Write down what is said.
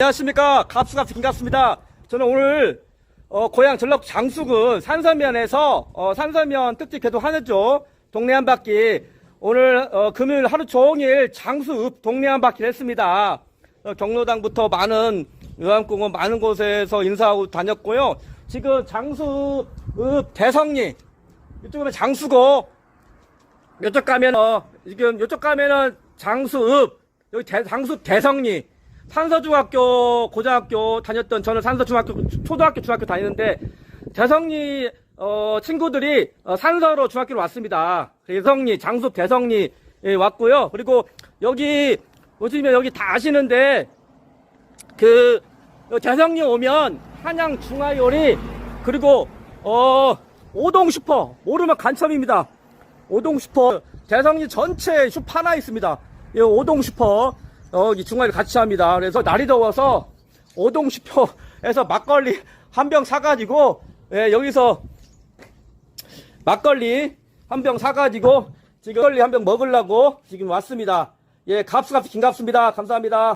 안녕하십니까. 갑수가 김갑수입니다. 저는 오늘 어, 고향 전북 장수군 산서면에서 어, 산서면 특집 계속 하는죠. 동네 한 바퀴. 오늘 어, 금요일 하루 종일 장수읍 동네 한 바퀴를 했습니다. 어, 경로당부터 많은 의왕공원 많은 곳에서 인사하고 다녔고요. 지금 장수읍 대성리 이쪽으로 장수고 이쪽 가면 어, 지금 이쪽 가면은 장수읍 여기 대, 장수읍 대성리 산서중학교 고등학교 다녔던 저는 산서중학교 초등학교 중학교 다니는데 대성리 어, 친구들이 어, 산서로 중학교로 왔습니다. 대성리 장수읍 대성리 에 왔고요. 그리고 여기 보시면 여기 다 아시는데 그 어, 대성리 오면 한양 중화요리 그리고 어 오동 슈퍼 모르면 간첩입니다. 오동 슈퍼 대성리 전체 슈퍼 하나 있습니다. 이 오동 슈퍼 어, 이 중화를 같이 합니다. 그래서 날이 더워서 오동 슈퍼에서 막걸리 한 병 사가지고 예, 여기서 막걸리 한 병 사가지고 지금 막걸리 한 병 먹으려고 지금 왔습니다. 예, 갑수갑수 김갑수입니다. 감사합니다.